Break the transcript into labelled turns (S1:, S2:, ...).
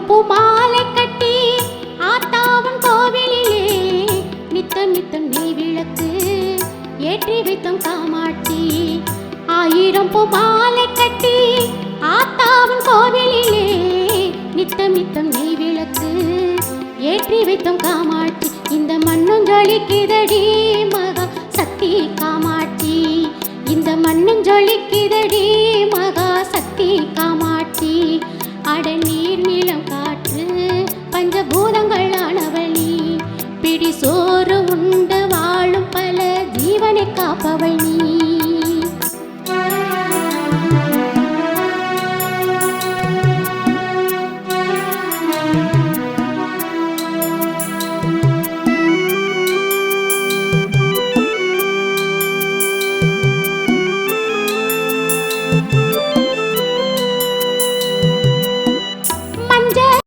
S1: ஆயிரம் பூ மாலை கட்டி ஆத்தாவன் கோவிலிலே நித்தம் நித்தம் நீ விளக்கு ஏற்றி வைத்தம் காமாட்சி. ஆயிரம் பூ மாலை கட்டி ஆத்தாவன் கோவிலிலே நித்தம் நித்தம் நீ விளக்கு ஏற்றி வைத்தம் காமாட்சி. இந்த மண்ணும் ஜொலிக்குதடி மகா சக்தி காமாட்சி. இந்த மண்ணும் ஜொலிக்குதடி மகா ஆட நீர் நிலம் காற்று பஞ்சபூதங்கள் ஆனவள் பிடி சோறு உண்டு வாழும் பல ஜீவனை காப்பவள் thank you